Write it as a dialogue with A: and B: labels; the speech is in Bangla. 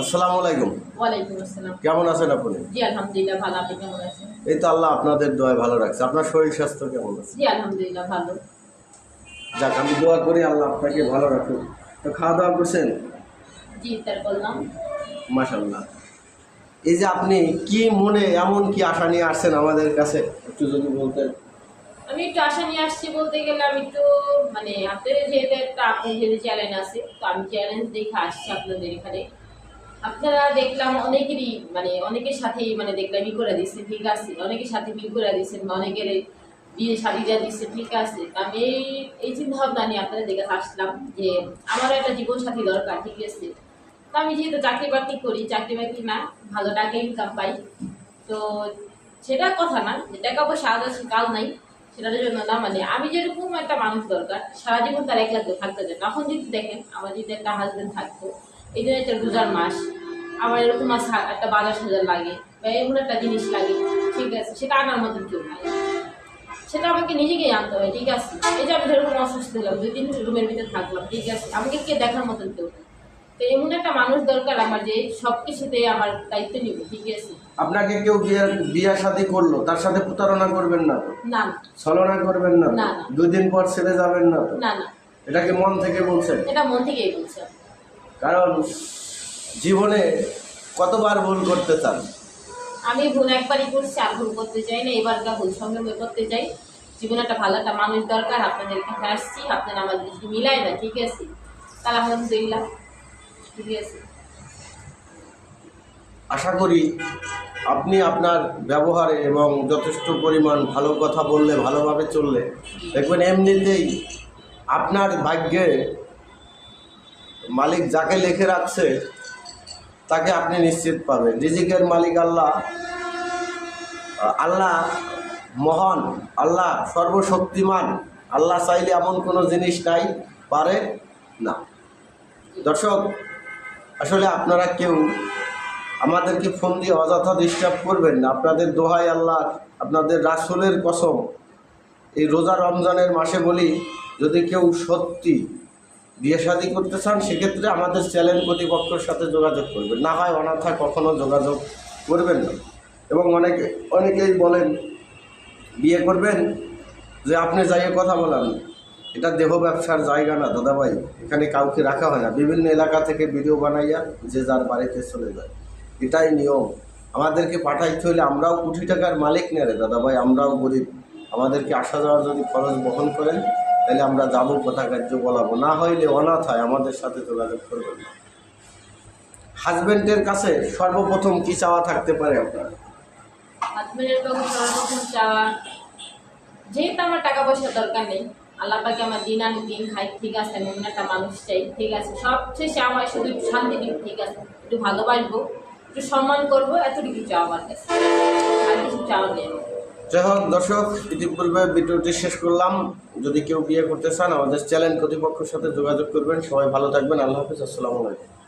A: আসসালামু আলাইকুম।
B: ওয়ালাইকুম আসসালাম।
A: কেমন আছেন আপনি?
B: জি আলহামদুলিল্লাহ ভালো। আপনি কেমন আছেন?
A: এই তো আল্লাহ আপনাদের দোয়ায় ভালো রাখছে। আপনার শরীর স্বাস্থ্য কেমন আছে?
B: জি আলহামদুলিল্লাহ ভালো।
A: যাক আমি দোয়া করি আল্লাহ আপনাকে ভালো রাখুন তো খাওয়া দাওয়া করছেন?
B: জি
A: মাশাল্লাহ এই যে আপনি কি মনে এমন কি আশা নিয়ে আসছেন আমাদের কাছে? একটু যদি বলতেন।
B: আমি একটু আশা নিয়ে আসছি বলতে গেলে আমি তো মানে আপনাদের যেহেতু একটা আপনার যেহেতু চ্যালেঞ্জ আছে তো আমি চ্যালেঞ্জ দেখে আসছি আপনাদের এখানে। আপনারা দেখলাম অনেকেরই মানে অনেকের সাথেই মানে দেখলাম ই করে দিচ্ছে ঠিক আছে। অনেকের সাথে বিল করে দিচ্ছেন বা অনেকের বিয়ে দেওয়া দিচ্ছে ঠিক আছে। আমি এই এই চিন্তা ভাবনা নিয়ে আপনাদের দেখে আসলাম যে আমারও একটা জীবন সাথী দরকার, ঠিক আছে। তো আমি যেহেতু চাকরি বাকরি করি চাকরি বাকরি না, ভালো টাকা ইনকাম পাই। তো সেটা কথা না, যে টাকা পয়সা আলাদা কাল নাই, সেটার জন্য না মানে আমি যেরকম একটা মানুষ দরকার, সারা জীবন তার একলা থাকতে চায় তখন যদি দেখেন, আমার যদি একটা হাজবেন্ড থাকতো এই জন্য একটা রোজার মাস আমার এরকম মাস একটা বাজার সাজার লাগে বা এমন একটা জিনিস লাগে ঠিক আছে সেটা আনার মতন কেউ নাই। সেটা আমাকে নিজেকেই আনতে হয় ঠিক আছে? এই যে আমি যেরকম অসুস্থ হলাম দুই দিন রুমের ভিতরে থাকলাম ঠিক আছে আমাকে কে দেখার মতন কেউ তো এমন একটা মানুষ দরকার আমার যে সব কিছুতে আমার দায়িত্ব নিবে ঠিক আছে?
A: আপনাকে কেউ বিয়ে বিয়ে শাদী করল তার সাথে প্রতারণা করবেন না তো?
B: না
A: ছলনা করবেন না তো?
B: না, না।
A: দুই দিন পর ছেড়ে যাবেন না তো?
B: না না।
A: এটাকে মন থেকে বলছেন?
B: এটা মন থেকেই বলছি। আমি।
A: কারণ জীবনে কতবার ভুল করতে চান?
B: আমি ভুল একবারই করছি আর ভুল করতে চাই না এবারটা ভুল সঙ্গে করতে চাই। জীবনে একটা ভালো একটা মানুষ দরকার আপনাদের কাছে আসছি আপনারা আমাদের যদি মিলাই না ঠিক আছে? তাহলে আলহামদুলিল্লাহ ঠিক আছে।
A: আশা করি আপনি আপনার ব্যবহারে এবং যথেষ্ট পরিমাণ ভালো কথা বললে ভালোভাবে চললে দেখবেন এমনিতেই আপনার ভাগ্যে মালিক যাকে লিখে রাখছে, তাকে আপনি নিশ্চিত পাবেন। রিজিকের মালিক আল্লাহ। আল্লাহ মহান, আল্লাহ সর্বশক্তিমান। আল্লাহ চাইলে এমন কোনো জিনিস নাই, পারে না। দর্শক, আসলে আপনারা কেউ আমাদেরকে ফোন দিয়ে অযথা ডিস্টার্ব করবেন না। আপনাদের দোহাই আল্লাহ, আপনাদের রাসুলের কসম। এই রোজা রমজানের মাসে বলি, যদি কেউ সত্যি বিয়ে শাদী করতে চান, সেক্ষেত্রে আমাদের চ্যানেল কর্তৃপক্ষের সাথে যোগাযোগ করবেন। না হয় অনাথা কখনো যোগাযোগ করবেন না। এবং অনেকে অনেকেই বলেন, বিয়ে করবেন? যে আপনি যাইয়ে কথা বলান। এটা দেহ ব্যবসার জায়গা না, দাদাভাই। এখানে কাউকে রাখা হয় না। বিভিন্ন এলাকা থেকে ভিডিও বানাইয়া যে যার বাড়িতে চলে যায়। এটাই নিয়ম। আমাদেরকে পাঠাইতে হলে আমরাও কোটি টাকার মালিক নেই রে দাদাভাই। আমরাও গরিব। আমাদেরকে আসা যাওয়ার যদি খরচ বহন করেন তাহলে আমরা যাব কথা কার্য বলাবো না হইলে অনাথ হয়, আমাদের সাথে যোগাযোগ করবেন হাজবেন্ডের কাছে সর্বপ্রথম কি চাওয়া থাকতে পারে আপনার?
B: হাজবেন্ডের কাছে যেহেতু আমার টাকা পয়সার দরকার নেই, আল্লাহ পাকে আমার দিন আনি দিন খাই ঠিক আছে আমি একটা মানুষ চাই, ঠিক আছে। সব শেষে আমার শুধু একটু শান্তি দিন ঠিক আছে। একটু ভালোবাসবো, একটু সম্মান করব, এতটুকু চাওয়া আমার কাছে। আর কিছু চাওয়া নেই।
A: যাই হোক, দর্শক, ইতিপূর্বে ভিডিওটি শেষ করলাম। যদি কেউ বিয়ে করতে চান, আমাদের চ্যানেল কর্তৃপক্ষের সাথে যোগাযোগ করবেন। সবাই ভালো থাকবেন। আল্লাহ হাফিজ। আসসালামু আলাইকুম।